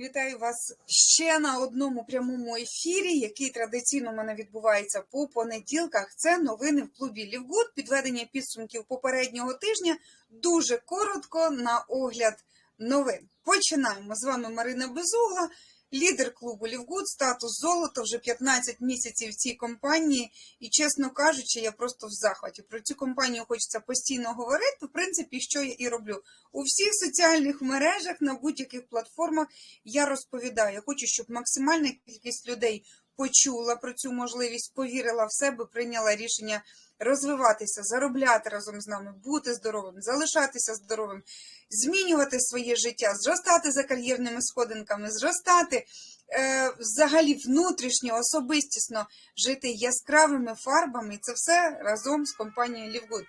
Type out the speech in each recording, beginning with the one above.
Вітаю вас ще на одному прямому ефірі, який традиційно в мене відбувається по понеділках. Це новини в клубі Лівгуд, підведення підсумків попереднього тижня. Дуже коротко на огляд новин. Починаємо з вами Марина Безугла, лідер клубу Лівгуд, статус золото вже 15 місяців в цій компанії. І чесно кажучи, я просто в захваті. Про цю компанію хочеться постійно говорити. В принципі, що я і роблю у всіх соціальних мережах на будь-яких платформах. Я розповідаю. Я хочу, щоб максимальна кількість людей почула про цю можливість, повірила в себе, прийняла рішення розвиватися, заробляти разом з нами, бути здоровим, залишатися здоровим, змінювати своє життя, зростати за кар'єрними сходинками, зростати е, взагалі внутрішньо, особистісно жити яскравими фарбами. Це все разом з компанією Лівгуд.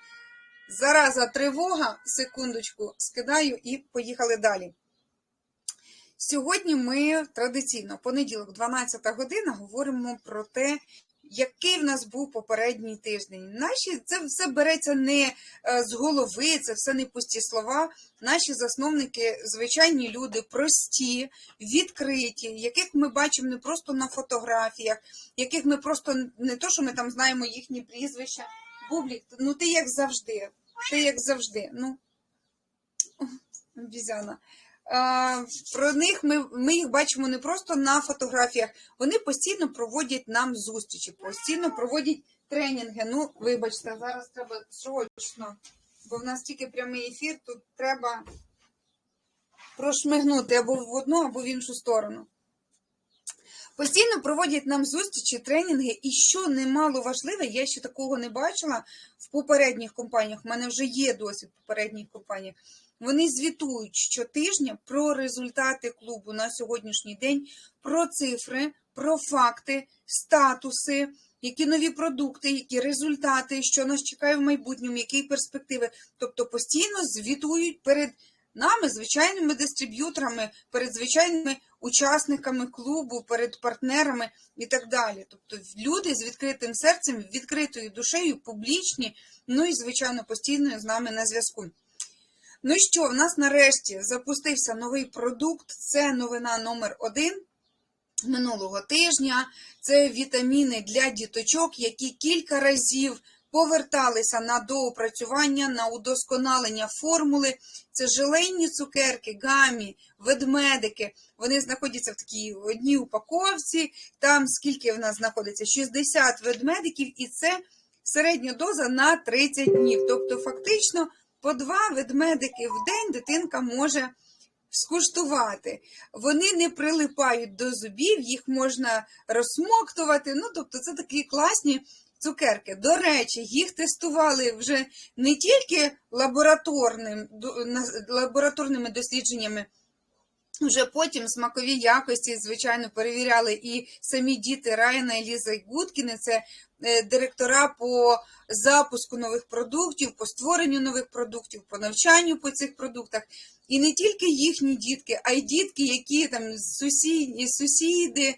Зараза тривога, секундочку, скидаю і поїхали далі. Сьогодні ми традиційно, понеділок, 12 година, говоримо про те, який в нас був попередній тиждень. Наші це все береться не е, з голови, це все не пусті слова. Наші засновники, звичайні люди, прості, відкриті, яких ми бачимо не просто на фотографіях, яких ми просто не то, що ми там знаємо їхні прізвища. Бублік, ну ти як завжди, ти як завжди. Ну, обізяна. А, Про них ми, ми їх бачимо не просто на фотографіях, вони постійно проводять нам зустрічі, постійно проводять тренінги. Ну, вибачте, зараз треба срочно, бо в нас тільки прямий ефір, тут треба прошмигнути або в одну, або в іншу сторону. Постійно проводять нам зустрічі, тренінги, і що немало важливе, я ще такого не бачила в попередніх компаніях. У мене вже є досвід попередніх компаніях. Вони звітують щотижня про результати клубу на сьогоднішній день, про цифри, про факти, статуси, які нові продукти, які результати, що нас чекає в майбутньому, які перспективи. Тобто постійно звітують перед нами, звичайними дистриб'юторами, перед звичайними учасниками клубу, перед партнерами і так далі. Тобто люди з відкритим серцем, відкритою душею, публічні, ну і, звичайно, постійно з нами на зв'язку. Ну що, в нас нарешті запустився новий продукт. Це новина номер один минулого тижня. Це вітаміни для діточок, які кілька разів поверталися на доопрацювання, на удосконалення формули. Це желейні цукерки, гамі, ведмедики. Вони знаходяться в такій одній упаковці. Там скільки в нас знаходиться? 60 ведмедиків, і це середня доза на 30 днів. Тобто, фактично по два ведмедики в день дитинка може скуштувати. Вони не прилипають до зубів, їх можна розсмоктувати. Ну, тобто, це такі класні цукерки. До речі, їх тестували вже не тільки лабораторним, лабораторними дослідженнями. Вже потім смакові якості, звичайно, перевіряли і самі діти Райана і Ліза Гудкіни, це директора по запуску нових продуктів, по створенню нових продуктів, по навчанню по цих продуктах. І не тільки їхні дітки, а й дітки, які там сусіди, сусіди,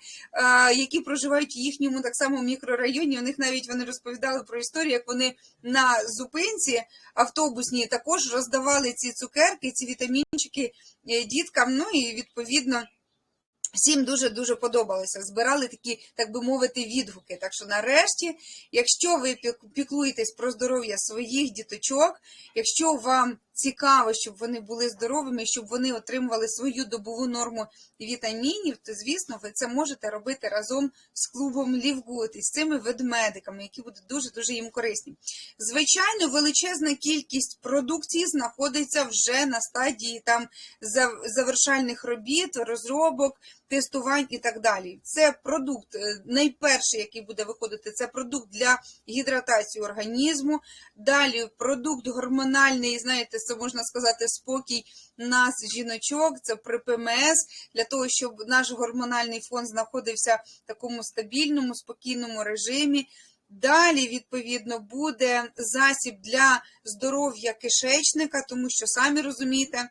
які проживають в їхньому так само мікрорайоні. У них навіть вони розповідали про історію, як вони на зупинці автобусній також роздавали ці цукерки, ці вітамінчики діткам. Ну і відповідно. Всім дуже-дуже подобалося. Збирали такі, так би мовити, відгуки. Так що, нарешті, якщо ви піклуєтесь про здоров'я своїх діточок, якщо вам цікаво, щоб вони були здоровими, щоб вони отримували свою добову норму вітамінів, то, звісно, ви це можете робити разом з клубом Лівгуд і з цими ведмедиками, які будуть дуже-дуже їм корисні. Звичайно, величезна кількість продукції знаходиться вже на стадії там завершальних робіт, розробок. Тестувань і так далі. Це продукт, найперший, який буде виходити, це продукт для гідратації організму. Далі продукт гормональний, знаєте, це можна сказати, спокій нас, жіночок, це при ПМС, для того, щоб наш гормональний фон знаходився в такому стабільному, спокійному режимі. Далі, відповідно, буде засіб для здоров'я кишечника, тому що самі розумієте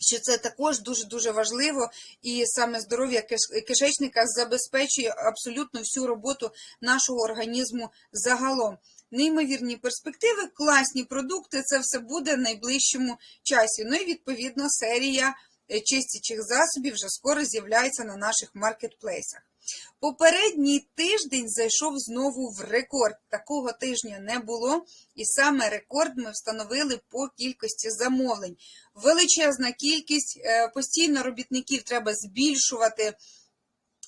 що це також дуже-дуже важливо, і саме здоров'я кишечника забезпечує абсолютно всю роботу нашого організму загалом. Неймовірні перспективи, класні продукти, це все буде в найближчому часі. Ну і відповідно серія чистячих засобів вже скоро з'являється на наших маркетплейсах. Попередній тиждень зайшов знову в рекорд. Такого тижня не було, і саме рекорд ми встановили по кількості замовлень. Величезна кількість, е, постійно робітників треба збільшувати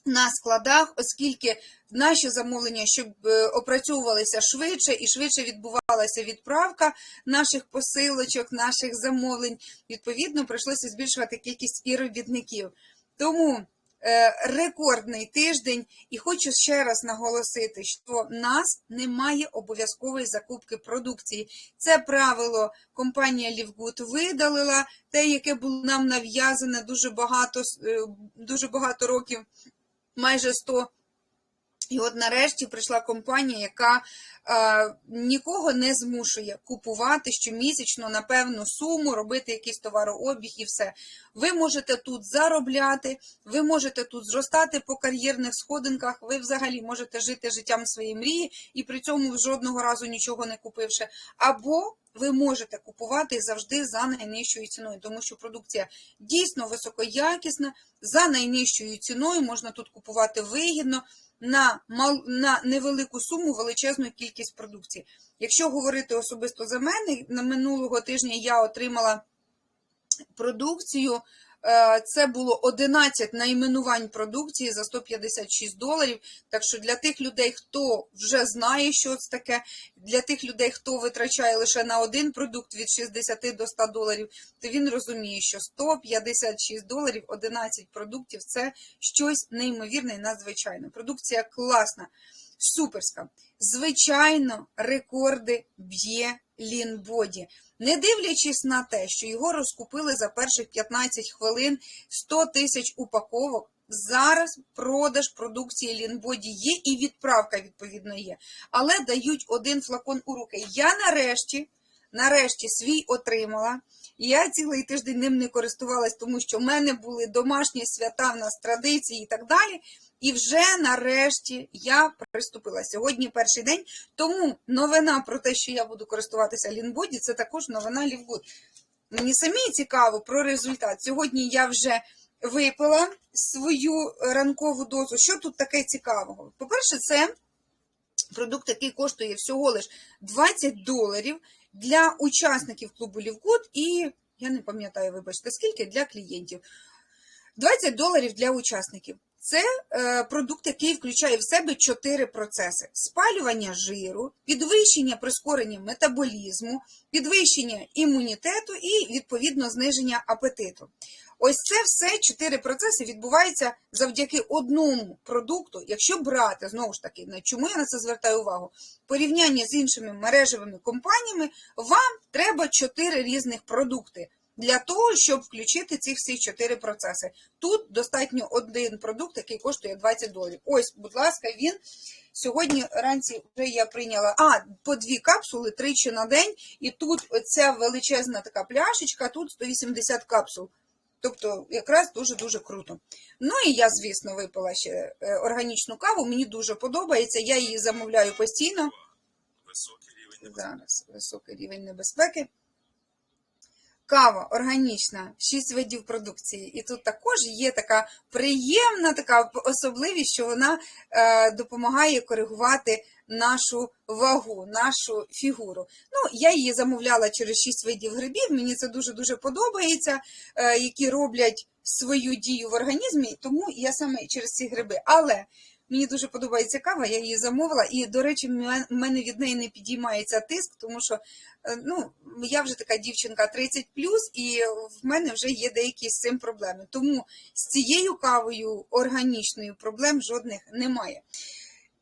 на складах, оскільки наші замовлення, щоб е, опрацьовувалися швидше і швидше відбувалася відправка наших посилочок, наших замовлень, відповідно, прийшлося збільшувати кількість і робітників. Тому е, рекордний тиждень, і хочу ще раз наголосити, що нас немає обов'язкової закупки продукції. Це правило компанія Лівгуд видалила, те, яке було нам нав'язане дуже багато, е, дуже багато років майже 100. І от нарешті прийшла компанія, яка е, нікого не змушує купувати щомісячно на певну суму, робити якийсь товарообіг і все. Ви можете тут заробляти, ви можете тут зростати по кар'єрних сходинках, ви взагалі можете жити життям своєї мрії і при цьому жодного разу нічого не купивши. Або ви можете купувати завжди за найнижчою ціною, тому що продукція дійсно високоякісна, за найнижчою ціною можна тут купувати вигідно на, мал, на невелику суму величезну кількість продукції. Якщо говорити особисто за мене, на минулого тижня я отримала продукцію. Е, Це було 11 найменувань продукції за 156 доларів. Так що для тих людей, хто вже знає, що це таке, для тих людей, хто витрачає лише на один продукт від 60 до 100 доларів, то він розуміє, що 156 доларів 11 продуктів це щось неймовірне і надзвичайне. Продукція класна, суперська. Звичайно, рекорди б'є Лінбоді. Не дивлячись на те, що його розкупили за перших 15 хвилин 100 тисяч упаковок, зараз продаж продукції Лінбоді є і відправка, відповідно, є. Але дають один флакон у руки. Я нарешті, нарешті свій отримала. Я цілий тиждень ним не користувалась, тому що в мене були домашні свята, в нас традиції і так далі. І вже нарешті я приступила. Сьогодні перший день. Тому новина про те, що я буду користуватися Лінбоді, це також новина Лівгуд. Мені самі цікаво про результат. Сьогодні я вже випила свою ранкову дозу. Що тут таке цікавого? По-перше, це продукт, який коштує всього лиш 20 доларів для учасників клубу Лівгуд і, я не пам'ятаю, вибачте, скільки для клієнтів. 20 доларів для учасників. Це е, продукт, який включає в себе чотири процеси: спалювання жиру, підвищення прискорення метаболізму, підвищення імунітету і, відповідно, зниження апетиту. Ось це все чотири процеси відбуваються завдяки одному продукту. Якщо брати, знову ж таки, на чому я на це звертаю увагу, порівняння з іншими мережевими компаніями, вам треба чотири різних продукти для того, щоб включити ці всі чотири процеси. Тут достатньо один продукт, який коштує 20 доларів. Ось, будь ласка, він. Сьогодні вранці вже я прийняла а, по дві капсули тричі на день, і тут оця величезна така пляшечка, тут 180 капсул. Тобто, якраз дуже-дуже круто. Ну і я, звісно, випила ще е, органічну каву. Мені дуже подобається. Я її замовляю постійно. Високий рівень Зараз високий рівень небезпеки. Кава органічна, 6 видів продукції. І тут також є така приємна така особливість, що вона е, допомагає коригувати нашу вагу, нашу фігуру. Ну, я її замовляла через 6 видів грибів. Мені це дуже-дуже подобається, е, які роблять свою дію в організмі, тому я саме через ці гриби. Але Мені дуже подобається кава, я її замовила, і, до речі, в мене від неї не підіймається тиск, тому що е, ну, я вже така дівчинка 30 і в мене вже є деякі з цим проблеми. Тому з цією кавою органічною проблем жодних немає.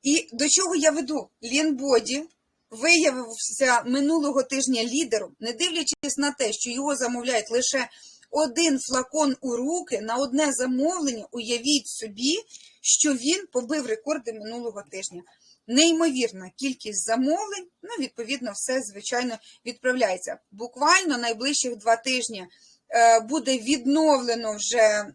І до чого я веду? Лінбоді виявився минулого тижня лідером, не дивлячись на те, що його замовляють лише один флакон у руки на одне замовлення, уявіть собі, що він побив рекорди минулого тижня. Неймовірна кількість замовлень, ну, відповідно, все, звичайно, відправляється. Буквально найближчих два тижні буде відновлено вже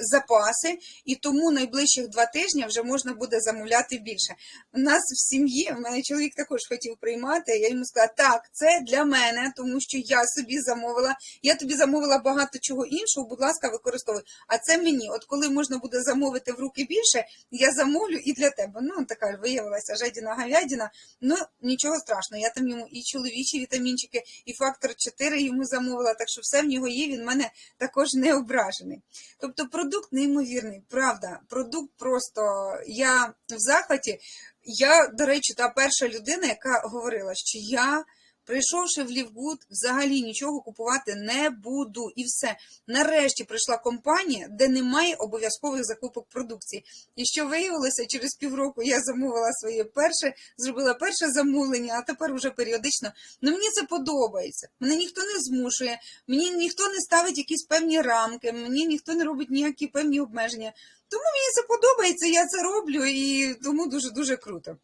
запаси, і тому найближчих два тижні вже можна буде замовляти більше. У нас в сім'ї, у мене чоловік також хотів приймати. Я йому сказала, так, це для мене, тому що я собі замовила. Я тобі замовила багато чого іншого, будь ласка, використовуй. А це мені. От коли можна буде замовити в руки більше, я замовлю і для тебе. Ну, така виявилася жадіна говядина. Ну, нічого страшного. Я там йому і чоловічі вітамінчики, і фактор 4 йому замовила, так що все в нього є, він в мене також не ображений. Тобто продукт неймовірний, правда. Продукт просто я в захваті. Я, до речі, та перша людина, яка говорила, що я, прийшовши в Лівгуд, взагалі нічого купувати не буду. І все. Нарешті прийшла компанія, де немає обов'язкових закупок продукції. І що виявилося, через півроку я замовила своє перше, зробила перше замовлення, а тепер уже періодично. Ну мені це подобається. Мене ніхто не змушує, мені ніхто не ставить якісь певні рамки, мені ніхто не робить ніякі певні обмеження. Тому мені це подобається, я це роблю і тому дуже-дуже круто.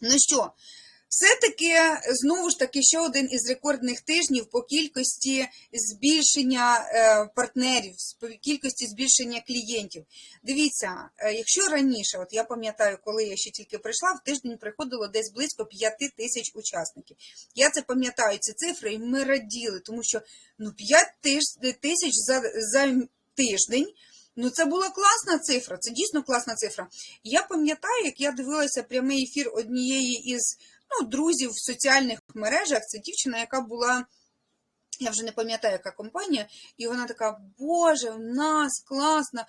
Ну що, все-таки знову ж таки ще один із рекордних тижнів по кількості збільшення е, партнерів, по кількості збільшення клієнтів. Дивіться, е, якщо раніше, от я пам'ятаю, коли я ще тільки прийшла, в тиждень приходило десь близько 5 тисяч учасників. Я це пам'ятаю, ці цифри, і ми раділи, тому що ну 5 тиш- тисяч за, за тиждень. Ну, це була класна цифра, це дійсно класна цифра. Я пам'ятаю, як я дивилася прямий ефір однієї із ну, друзів в соціальних мережах. Це дівчина, яка була, я вже не пам'ятаю, яка компанія, і вона така, Боже, в нас класно,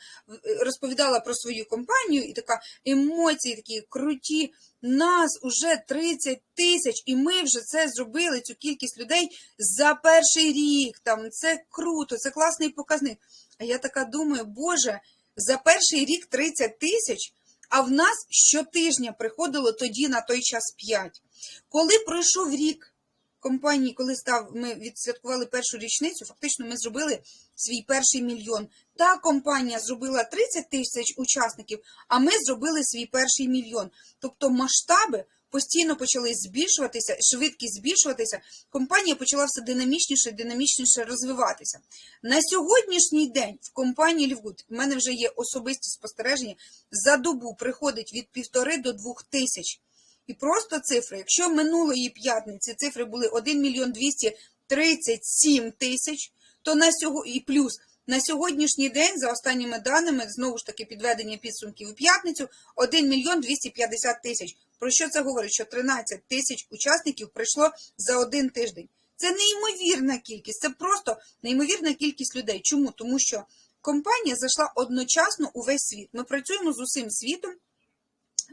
розповідала про свою компанію, і така емоції такі круті. Нас уже 30 тисяч, і ми вже це зробили, цю кількість людей за перший рік. Там це круто, це класний показник. А я така думаю, Боже, за перший рік 30 тисяч, а в нас щотижня приходило тоді на той час 5. Коли пройшов рік компанії, коли став, ми відсвяткували першу річницю, фактично ми зробили свій перший мільйон. Та компанія зробила 30 тисяч учасників, а ми зробили свій перший мільйон. Тобто масштаби постійно почали збільшуватися, швидкість збільшуватися, компанія почала все динамічніше і динамічніше розвиватися. На сьогоднішній день в компанії Лівгуд в мене вже є особисті спостереження, за добу приходить від півтори до двох тисяч. І просто цифри, якщо минулої п'ятниці цифри були 1 мільйон 237 тисяч, то на сьогодні, і плюс на сьогоднішній день, за останніми даними, знову ж таки підведення підсумків у п'ятницю, 1 мільйон 250 тисяч. Про що це говорить? Що 13 тисяч учасників прийшло за один тиждень. Це неймовірна кількість, це просто неймовірна кількість людей. Чому? Тому що компанія зайшла одночасно у весь світ. Ми працюємо з усім світом.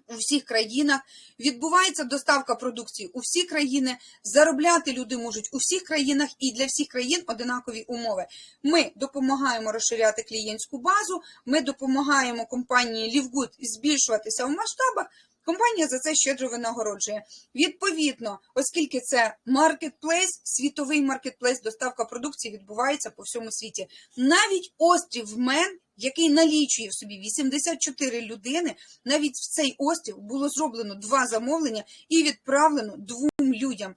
У всіх країнах відбувається доставка продукції у всі країни. Заробляти люди можуть у всіх країнах і для всіх країн одинакові умови. Ми допомагаємо розширяти клієнтську базу. Ми допомагаємо компанії Лівгуд збільшуватися в масштабах. Компанія за це щедро винагороджує. Відповідно, оскільки це маркетплейс, світовий маркетплейс, доставка продукції відбувається по всьому світі. Навіть острів Мен, який налічує в собі 84 людини, навіть в цей острів було зроблено два замовлення і відправлено двом людям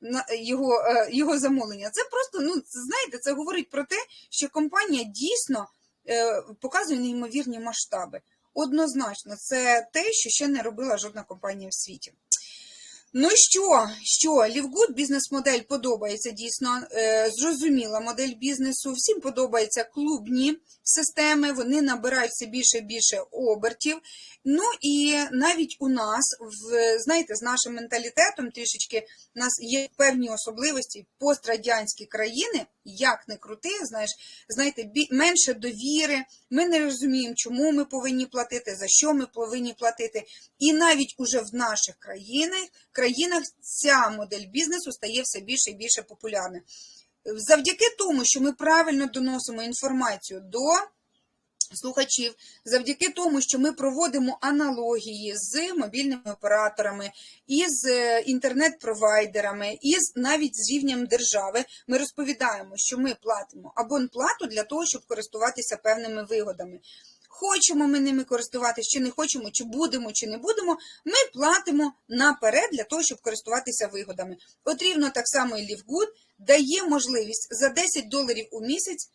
на його, е, його замовлення. Це просто, ну знаєте, це говорить про те, що компанія дійсно е, показує неймовірні масштаби. Однозначно, це те, що ще не робила жодна компанія в світі. Ну що, що, Лівгуд бізнес-модель подобається дійсно, е, зрозуміла модель бізнесу. Всім подобаються клубні системи, вони набирають все більше і більше обертів. Ну і навіть у нас, в, знаєте, з нашим менталітетом трішечки у нас є певні особливості пострадянські країни, як не крути, знаєш, знаєте, менше довіри. Ми не розуміємо, чому ми повинні платити, за що ми повинні платити. І навіть уже в наших країнах, країнах ця модель бізнесу стає все більше і більше популярною. Завдяки тому, що ми правильно доносимо інформацію до слухачів завдяки тому, що ми проводимо аналогії з мобільними операторами, із е, інтернет-провайдерами, із навіть з рівнем держави, ми розповідаємо, що ми платимо абонплату для того, щоб користуватися певними вигодами. Хочемо ми ними користуватися, чи не хочемо, чи будемо, чи не будемо, ми платимо наперед для того, щоб користуватися вигодами. От рівно так само і Лівгуд дає можливість за 10 доларів у місяць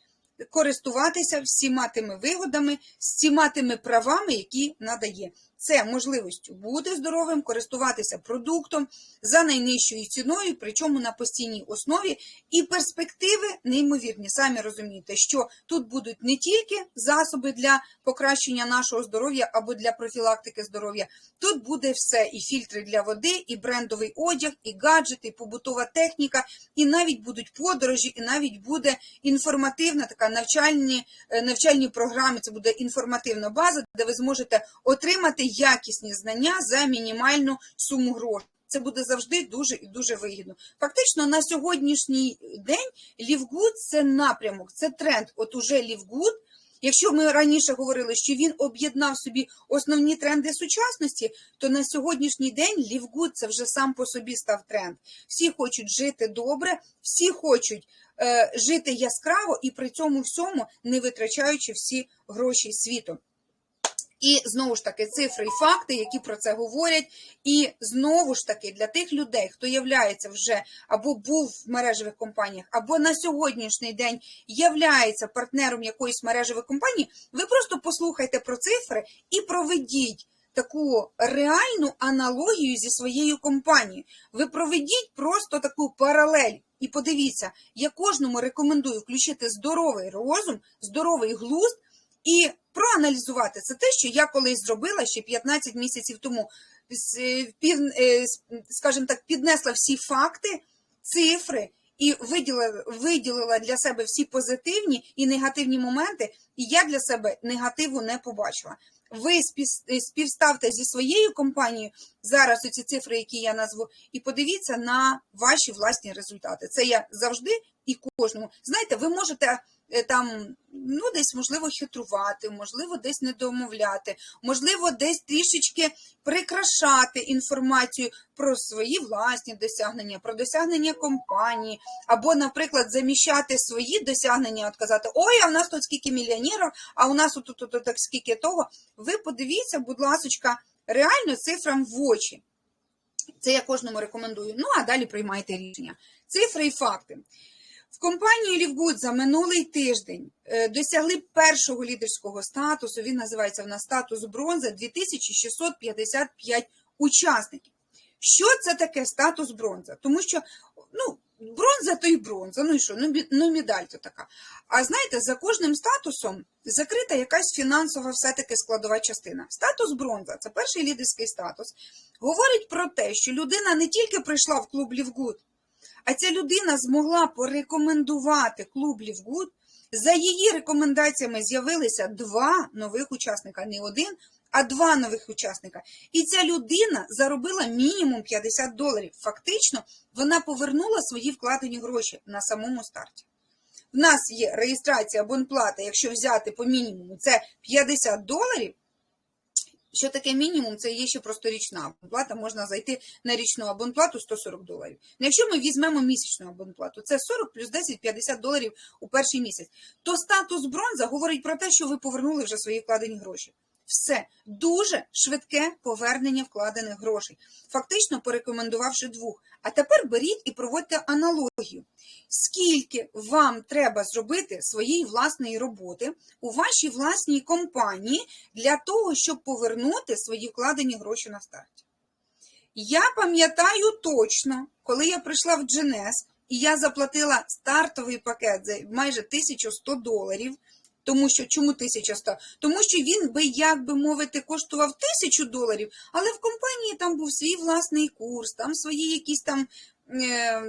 користуватися всіма тими вигодами, всіма тими правами, які надає. Це можливістю бути здоровим, користуватися продуктом за найнижчою ціною, причому на постійній основі. І перспективи неймовірні. Самі розумієте, що тут будуть не тільки засоби для покращення нашого здоров'я або для профілактики здоров'я. Тут буде все: і фільтри для води, і брендовий одяг, і гаджети, і побутова техніка, і навіть будуть подорожі, і навіть буде інформативна така навчальні, е, навчальні програми. Це буде інформативна база, де ви зможете отримати якісні знання за мінімальну суму грошей. Це буде завжди дуже і дуже вигідно. Фактично, на сьогоднішній день Лівгуд це напрямок, це тренд. От уже Лівгуд. Якщо ми раніше говорили, що він об'єднав собі основні тренди сучасності, то на сьогоднішній день Лівгуд це вже сам по собі став тренд. Всі хочуть жити добре, всі хочуть е, жити яскраво і при цьому всьому не витрачаючи всі гроші світу. І знову ж таки цифри і факти, які про це говорять. І знову ж таки для тих людей, хто являється вже або був в мережевих компаніях, або на сьогоднішній день являється партнером якоїсь мережевої компанії, ви просто послухайте про цифри і проведіть таку реальну аналогію зі своєю компанією. Ви проведіть просто таку паралель. І подивіться, я кожному рекомендую включити здоровий розум, здоровий глузд і проаналізувати це те, що я колись зробила ще 15 місяців тому. Е, е, Скажімо так, піднесла всі факти, цифри і виділила, виділила для себе всі позитивні і негативні моменти, і я для себе негативу не побачила. Ви е, співставте зі своєю компанією зараз оці цифри, які я назву, і подивіться на ваші власні результати. Це я завжди і кожному. Знаєте, ви можете там ну десь можливо хитрувати, можливо, десь недомовляти, можливо, десь трішечки прикрашати інформацію про свої власні досягнення, про досягнення компанії, або, наприклад, заміщати свої досягнення, от казати, ой, а в нас тут скільки мільйонерів, а у нас тут так скільки того. Ви подивіться, будь ласочка, реально цифрам в очі. Це я кожному рекомендую. Ну, а далі приймайте рішення. Цифри і факти. В компанії Лівгуд за минулий тиждень е, досягли першого лідерського статусу. Він називається в нас статус бронза 2655 учасників. Що це таке статус бронза? Тому що ну, бронза то й бронза. Ну і що? Ну, ну медаль то така. А знаєте, за кожним статусом закрита якась фінансова все-таки складова частина. Статус бронза це перший лідерський статус. Говорить про те, що людина не тільки прийшла в клуб Лівгуд, а ця людина змогла порекомендувати клуб Лівгуд. За її рекомендаціями з'явилися два нових учасника, не один, а два нових учасника. І ця людина заробила мінімум 50 доларів. Фактично, вона повернула свої вкладені гроші на самому старті. В нас є реєстрація абонплата, якщо взяти по мінімуму, це 50 доларів. Що таке мінімум? Це є ще просто річна абонплата. Можна зайти на річну абонплату 140 доларів. Ну, Якщо ми візьмемо місячну абонплату, це 40 плюс 10 50 доларів у перший місяць. То статус бронза говорить про те, що ви повернули вже свої вкладені гроші. Все дуже швидке повернення вкладених грошей, фактично порекомендувавши двох. А тепер беріть і проводьте аналогію. Скільки вам треба зробити своєї власної роботи у вашій власній компанії для того, щоб повернути свої вкладені гроші на старті? Я пам'ятаю точно, коли я прийшла в Дженес, і я заплатила стартовий пакет за майже 1100 доларів. Тому що чому 1100? Тому що він би, як би мовити, коштував 1000 доларів, але в компанії там був свій власний курс, там свої якісь там е,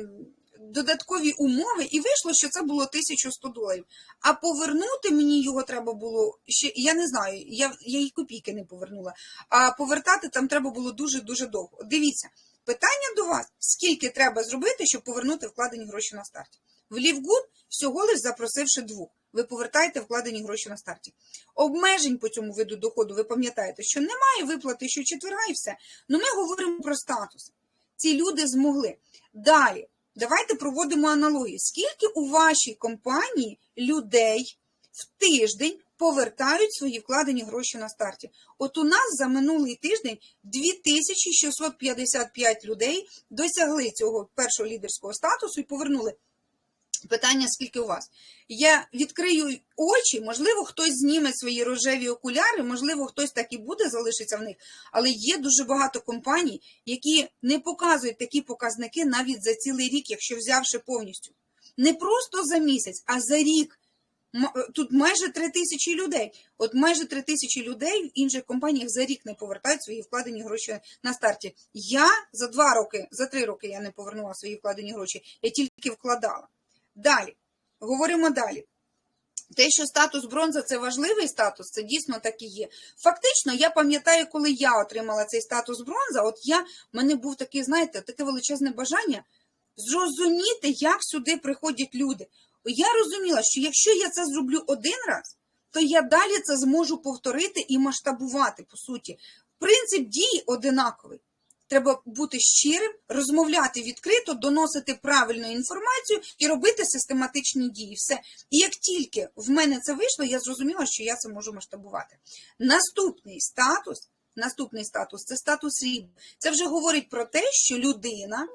додаткові умови, і вийшло, що це було 1100 доларів. А повернути мені його треба було ще, я не знаю, я, я і копійки не повернула. А повертати там треба було дуже-дуже довго. Дивіться, питання до вас: скільки треба зробити, щоб повернути вкладені гроші на старті? В Лівгуд всього лиш запросивши двох. Ви повертаєте вкладені гроші на старті. Обмежень по цьому виду доходу, ви пам'ятаєте, що немає виплати щочетверга і все. Ну ми говоримо про статус. Ці люди змогли. Далі, давайте проводимо аналогію. Скільки у вашій компанії людей в тиждень повертають свої вкладені гроші на старті? От у нас за минулий тиждень 2655 людей досягли цього першого лідерського статусу і повернули. Питання, скільки у вас? Я відкрию очі, можливо, хтось зніме свої рожеві окуляри, можливо, хтось так і буде, залишиться в них. Але є дуже багато компаній, які не показують такі показники навіть за цілий рік, якщо взявши повністю. Не просто за місяць, а за рік. Тут майже три тисячі людей. От майже три тисячі людей в інших компаніях за рік не повертають свої вкладені гроші на старті. Я за два роки, за три роки я не повернула свої вкладені гроші, я тільки вкладала. Далі, говоримо далі. Те, що статус бронза це важливий статус, це дійсно так і є. Фактично, я пам'ятаю, коли я отримала цей статус бронза, от я, в мене був такий, знаєте, таке величезне бажання зрозуміти, як сюди приходять люди. Я розуміла, що якщо я це зроблю один раз, то я далі це зможу повторити і масштабувати, по суті. Принцип дії одинаковий. Треба бути щирим, розмовляти відкрито, доносити правильну інформацію і робити систематичні дії. Все. І як тільки в мене це вийшло, я зрозуміла, що я це можу масштабувати. Наступний статус, наступний статус це статус рівня. Це вже говорить про те, що людина,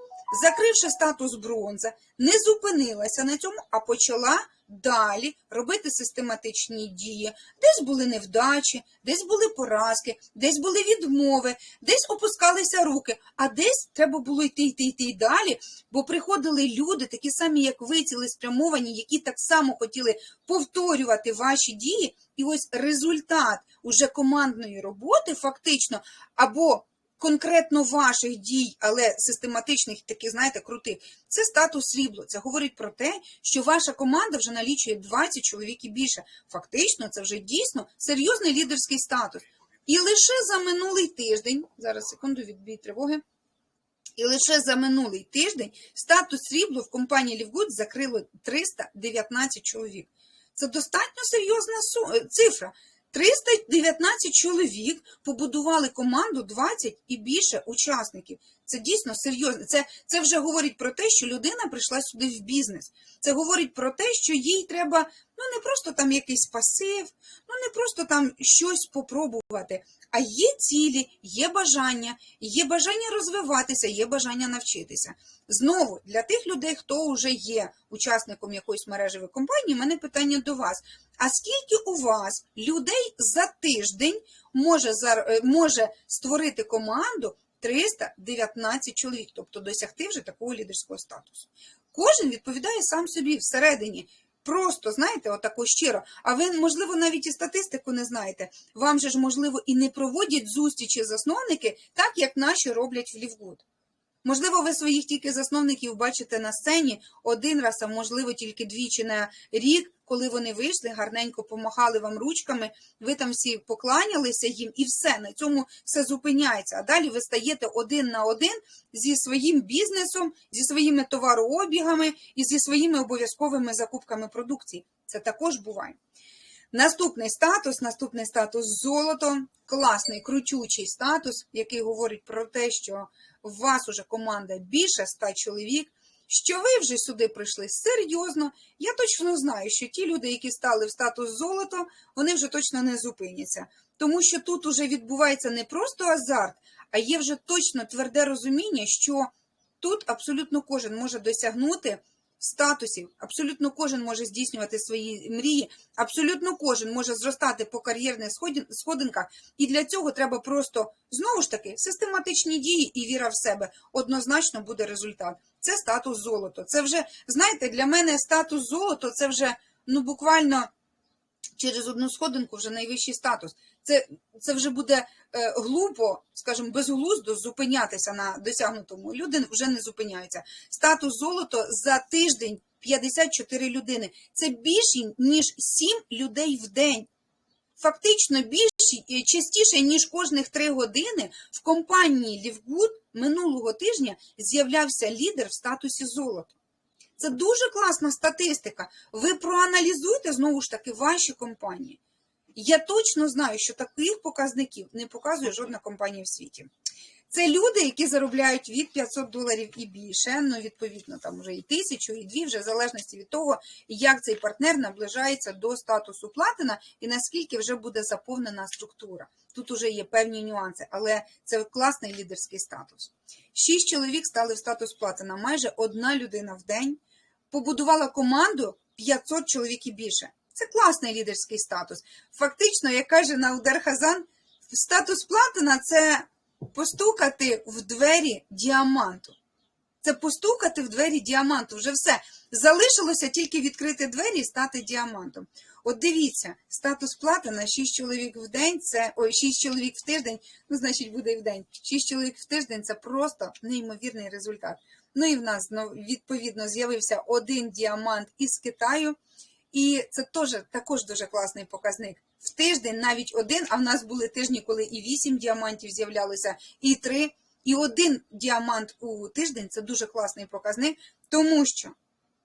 закривши статус бронза, не зупинилася на цьому, а почала далі робити систематичні дії. Десь були невдачі, десь були поразки, десь були відмови, десь опускалися руки, а десь треба було йти, йти, йти й далі, бо приходили люди, такі самі, як ви, цілеспрямовані, які так само хотіли повторювати ваші дії. І ось результат уже командної роботи, фактично, або конкретно ваших дій, але систематичних, таких, знаєте, крутих, це статус срібло. Це говорить про те, що ваша команда вже налічує 20 чоловік і більше. Фактично, це вже дійсно серйозний лідерський статус. І лише за минулий тиждень, зараз секунду відбій тривоги. І лише за минулий тиждень статус срібло в компанії Лівгуд закрило 319 чоловік. Це достатньо серйозна цифра. 319 чоловік побудували команду 20 і більше учасників. Це дійсно серйозно. Це, це вже говорить про те, що людина прийшла сюди в бізнес. Це говорить про те, що їй треба ну не просто там якийсь пасив, ну не просто там щось попробувати, а є цілі, є бажання, є бажання розвиватися, є бажання навчитися. Знову для тих людей, хто вже є учасником якоїсь мережевої компанії, мене питання до вас. А скільки у вас людей за тиждень може, е, може створити команду 319 чоловік, тобто досягти вже такого лідерського статусу? Кожен відповідає сам собі всередині. Просто знаєте, отако щиро. А ви, можливо, навіть і статистику не знаєте. Вам же ж, можливо, і не проводять зустрічі засновники, так як наші роблять в Лівгуд. Можливо, ви своїх тільки засновників бачите на сцені один раз, а можливо, тільки двічі на рік, коли вони вийшли, гарненько помахали вам ручками, ви там всі покланялися їм, і все, на цьому все зупиняється. А далі ви стаєте один на один зі своїм бізнесом, зі своїми товарообігами і зі своїми обов'язковими закупками продукції. Це також буває. Наступний статус, наступний статус золото, класний, кручучий статус, який говорить про те, що у вас уже команда більше ста чоловік, що ви вже сюди прийшли серйозно. Я точно знаю, що ті люди, які стали в статус золото, вони вже точно не зупиняться. Тому що тут уже відбувається не просто азарт, а є вже точно тверде розуміння, що тут абсолютно кожен може досягнути статусів, абсолютно кожен може здійснювати свої мрії, абсолютно кожен може зростати по кар'єрних сходинках, і для цього треба просто знову ж таки систематичні дії і віра в себе. Однозначно буде результат. Це статус золото. Це вже знаєте, для мене статус золото це вже ну буквально через одну сходинку вже найвищий статус. Це, це вже буде е, глупо, скажімо, безглуздо зупинятися на досягнутому. Люди вже не зупиняються. Статус золото за тиждень 54 людини. Це більше, ніж 7 людей в день. Фактично більше, частіше, ніж кожних 3 години в компанії Лівгуд минулого тижня з'являвся лідер в статусі золото. Це дуже класна статистика. Ви проаналізуйте знову ж таки ваші компанії. Я точно знаю, що таких показників не показує жодна компанія в світі. Це люди, які заробляють від 500 доларів і більше, ну відповідно там вже і тисячу, і дві, вже в залежності від того, як цей партнер наближається до статусу платина і наскільки вже буде заповнена структура. Тут уже є певні нюанси, але це класний лідерський статус. Шість чоловік стали в статус платина, майже одна людина в день побудувала команду 500 чоловік і більше. Це класний лідерський статус. Фактично, як каже Наудер Хазан, статус платина це постукати в двері діаманту. Це постукати в двері діаманту. Вже все. Залишилося тільки відкрити двері і стати діамантом. От дивіться, статус платина 6 чоловік в день, це ой, 6 чоловік в тиждень, ну, значить, буде і в день. 6 чоловік в тиждень це просто неймовірний результат. Ну і в нас ну, відповідно з'явився один діамант із Китаю. І це теж також дуже класний показник. В тиждень навіть один, а в нас були тижні, коли і вісім діамантів з'являлося, і три, і один діамант у тиждень це дуже класний показник, тому що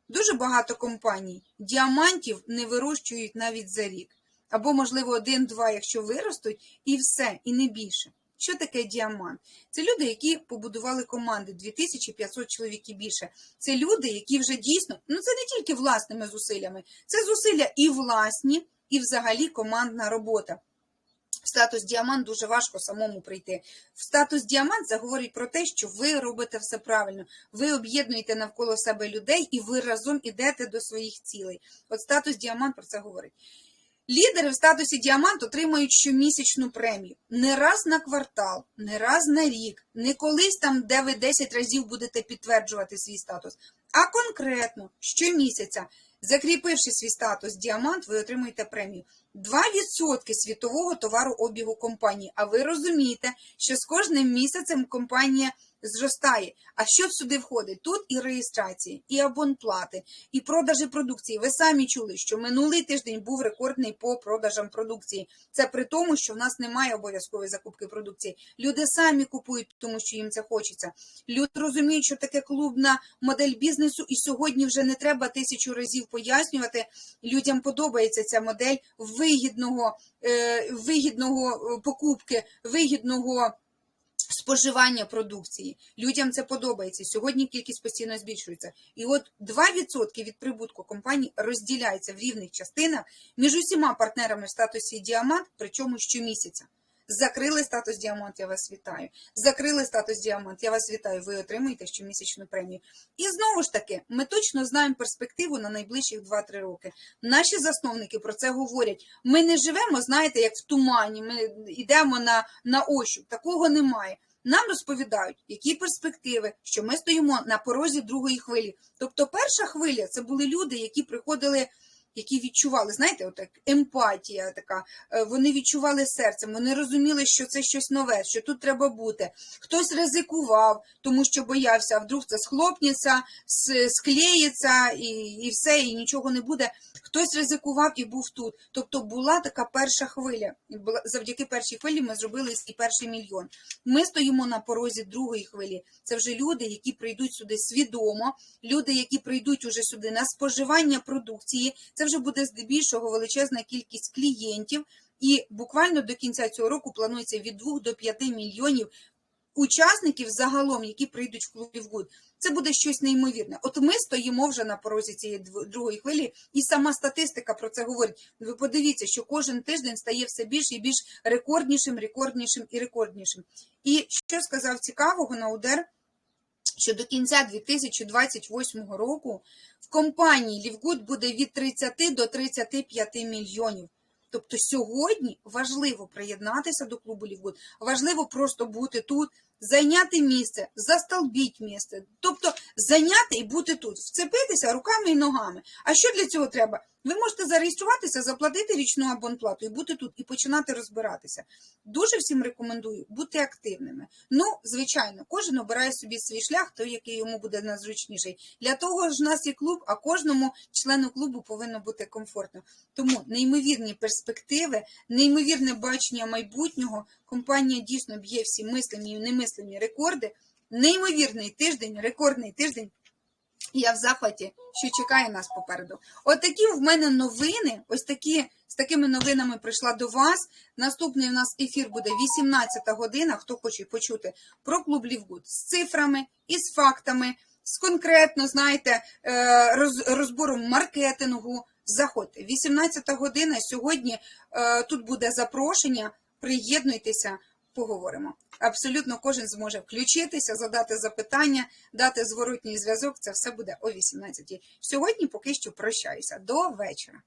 дуже багато компаній діамантів не вирощують навіть за рік. Або, можливо, один-два, якщо виростуть, і все, і не більше. Що таке діамант? Це люди, які побудували команди 2500 чоловік і більше. Це люди, які вже дійсно, ну це не тільки власними зусиллями, це зусилля і власні, і взагалі командна робота. В статус діамант дуже важко самому прийти. В статус діамант це говорить про те, що ви робите все правильно, ви об'єднуєте навколо себе людей і ви разом ідете до своїх цілей. От статус діамант про це говорить. Лідери в статусі діамант отримують щомісячну премію. Не раз на квартал, не раз на рік, не колись там, де ви 10 разів будете підтверджувати свій статус, а конкретно щомісяця, закріпивши свій статус діамант, ви отримуєте премію. 2% світового товарообігу компанії. А ви розумієте, що з кожним місяцем компанія зростає. А що сюди входить? Тут і реєстрації, і абонплати, і продажі продукції. Ви самі чули, що минулий тиждень був рекордний по продажам продукції. Це при тому, що в нас немає обов'язкової закупки продукції. Люди самі купують, тому що їм це хочеться. Люди розуміють, що таке клубна модель бізнесу, і сьогодні вже не треба тисячу разів пояснювати. Людям подобається ця модель вигідного, е, вигідного е, покупки, вигідного споживання продукції. Людям це подобається. Сьогодні кількість постійно збільшується. І от 2% від прибутку компаній розділяється в рівних частинах між усіма партнерами в статусі діамант, причому щомісяця. Закрили статус діамант, я вас вітаю. Закрили статус діамант, я вас вітаю. Ви отримаєте щомісячну премію. І знову ж таки, ми точно знаємо перспективу на найближчих 2-3 роки. Наші засновники про це говорять. Ми не живемо, знаєте, як в тумані. Ми йдемо на, на ощуп. Такого немає. Нам розповідають, які перспективи, що ми стоїмо на порозі другої хвилі. Тобто, перша хвиля це були люди, які приходили. Які відчували, знаєте, отак емпатія така. е, Вони відчували серцем, вони розуміли, що це щось нове, що тут треба бути. Хтось ризикував, тому що боявся, а вдруг це схлопнеться, склеїться і, і все, і нічого не буде. Хтось ризикував і був тут. Тобто була така перша хвиля. І Завдяки першій хвилі ми зробили свій перший мільйон. Ми стоїмо на порозі другої хвилі. Це вже люди, які прийдуть сюди свідомо, люди, які прийдуть уже сюди на споживання продукції. Це вже буде здебільшого величезна кількість клієнтів. І буквально до кінця цього року планується від 2 до 5 мільйонів учасників загалом, які прийдуть в клуб Good. Це буде щось неймовірне. От ми стоїмо вже на порозі цієї другої хвилі, і сама статистика про це говорить. Ви подивіться, що кожен тиждень стає все більш і більш рекорднішим, рекорднішим і рекорднішим. І що сказав цікавого Наудер, що до кінця 2028 року в компанії Лівгуд буде від 30 до 35 мільйонів. Тобто сьогодні важливо приєднатися до клубу Лівгуд, важливо просто бути тут, зайняти місце, застолбіть місце, тобто зайняти і бути тут, вцепитися руками і ногами. А що для цього треба? Ви можете зареєструватися, заплатити річну абонплату і бути тут, і починати розбиратися. Дуже всім рекомендую бути активними. Ну, звичайно, кожен обирає собі свій шлях, той, який йому буде найзручніший. Для того ж у нас є клуб, а кожному члену клубу повинно бути комфортно. Тому неймовірні перспективи, неймовірне бачення майбутнього. Компанія дійсно б'є всі мислимі і немислимі рекорди. Неймовірний тиждень, рекордний тиждень. Я в захваті, що чекає нас попереду. От в мене новини. Ось такі з такими новинами прийшла до вас. Наступний у нас ефір буде 18 година. Хто хоче почути про клуб Лівгуд з цифрами і з фактами, з конкретно, знаєте, е, роз- розбором маркетингу. Заходьте. 18 година. Сьогодні е, тут буде запрошення. Приєднуйтеся, поговоримо. Абсолютно кожен зможе включитися, задати запитання, дати зворотній зв'язок. Це все буде о 18. Сьогодні поки що прощаюся. До вечора.